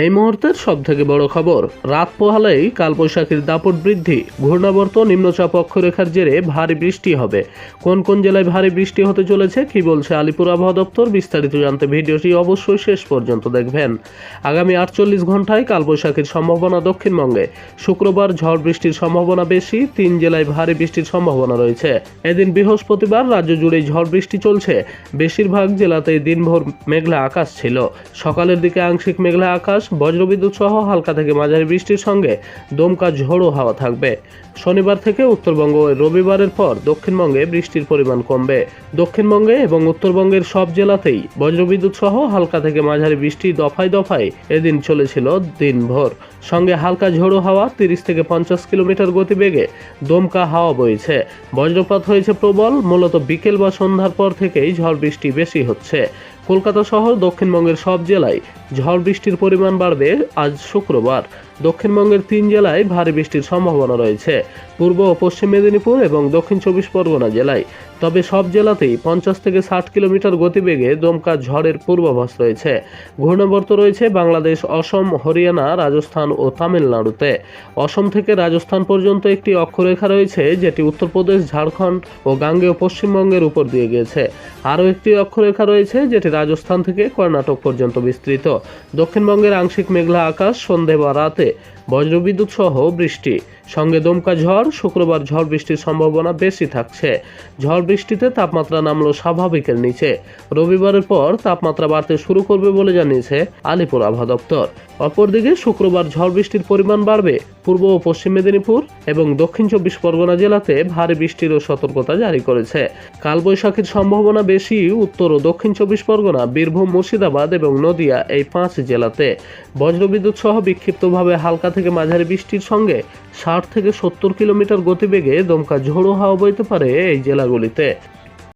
এই মুহূর্তের সব থেকে বড় খবর, রাত পোহালেই কালবৈশাখীর দাপট বৃদ্ধি, ঘূর্ণাবর্ত, নিম্নচাপ অক্ষরেখার জেরে ভারী বৃষ্টি হবে। কোন কোন জেলায় ভারী বৃষ্টি হতে চলেছে, কি বলছে আলিপুর আবহাওয়া দপ্তর, বিস্তারিত জানতে ভিডিওটি অবশ্যই শেষ পর্যন্ত দেখবেন। আগামী আটচল্লিশ ঘন্টায় কালবৈশাখীর সম্ভাবনা দক্ষিণবঙ্গে, শুক্রবার ঝড় বৃষ্টির সম্ভাবনা বেশি, তিন জেলায় ভারী বৃষ্টির সম্ভাবনা রয়েছে। এদিন বৃহস্পতিবার রাজ্য জুড়ে ঝড় বৃষ্টি চলছে, বেশিরভাগ জেলাতেই দিনভর মেঘলা আকাশ ছিল। সকালের দিকে আংশিক মেঘলা আকাশ বজ্রবিদ্যুৎ সহ হালকা থেকে মাঝারি বৃষ্টির সঙ্গে দমকা ঝোড়ো হাওয়া থাকবে। শনিবার থেকে উত্তরবঙ্গ রবিবারের পর দক্ষিণবঙ্গে বৃষ্টির পরিমাণ কমবে। দক্ষিণবঙ্গে এবং উত্তরবঙ্গের সব জেলাতেই বজ্রবিদ্যুৎ সহ হালকা থেকে মাঝারি বৃষ্টি দফায় দফায় এদিন চলেছিল দিনভর। সঙ্গে হালকা ঝোড়ো হাওয়া তিরিশ থেকে পঞ্চাশ কিলোমিটার গতিবেগে দমকা হাওয়া বইছে। বজ্রপাত হয়েছে প্রবল, মূলত বিকেল বা সন্ধ্যার পর থেকেই ঝড় বৃষ্টি বেশি হচ্ছে। কলকাতা সহ দক্ষিণবঙ্গের সব জেলায় ঝড় বৃষ্টির পরিমাণ বাড়বে আজ শুক্রবার। দক্ষিণবঙ্গের তিন জেলায় ভারী বৃষ্টির সম্ভাবনা রয়েছে। পূর্ব ও পশ্চিম মেদিনীপুর এবং দক্ষিণ চব্বিশ পরগনা জেলায়। তবে সব জেলাতেই পঞ্চাশ থেকে ষাট কিলোমিটার গতিবেগে দমকা ঝড়ের পূর্বাভাস রয়েছে। ঘূর্ণাবর্ত রয়েছে বাংলাদেশ, অসম, হরিয়ানা, রাজস্থান ও তামিলনাড়ুতে। অসম থেকে রাজস্থান পর্যন্ত একটি অক্ষরেখা রয়েছে, যেটি উত্তরপ্রদেশ, ঝাড়খণ্ড ও গাঙ্গেয় পশ্চিমবঙ্গের উপর দিয়ে গিয়েছে। আরও একটি অক্ষরেখা রয়েছে, যেটি রাজস্থান থেকে কর্ণাটক পর্যন্ত বিস্তৃত। দক্ষিণবঙ্গের আংশিক মেঘলা আকাশ সন্ধে বা রাতে বজ্রবিদ্যুৎ সহ বৃষ্টি। সঙ্গে দমকা ঝড়, শুক্রবার ঝড় বৃষ্টির সম্ভাবনা বেশি থাকছে। ঝড় বৃষ্টিতে তাপমাত্রা নামলো স্বাভাবিকের নিচে। রবিবারের পর তাপমাত্রা বাড়তে শুরু করবে বলে জানিয়েছে আলিপুর আবহাওয়া দপ্তর। অপরদিকে শুক্রবার ঝড় বৃষ্টির পরিমাণ বাড়বে পূর্ব ও পশ্চিম মেদিনীপুর এবং দক্ষিণ চব্বিশ পরগনা জেলাতে ভারী বৃষ্টিরও সতর্কতা জারি করেছে। কালবৈশাখীর সম্ভাবনা বেশি উত্তর ও দক্ষিণ চব্বিশ পরগনা, বীরভূম, মুর্শিদাবাদ এবং নদিয়া এই পাঁচ জেলাতে। বজ্রবিদ্যুৎ সহ বিক্ষিপ্তভাবে হালকা থেকে মাঝারি বৃষ্টির সঙ্গে ষাট থেকে সত্তর কিলোমিটার গতিবেগে দমকা ঝোড়ো হাওয়া বইতে পারে এই জেলাগুলিতে।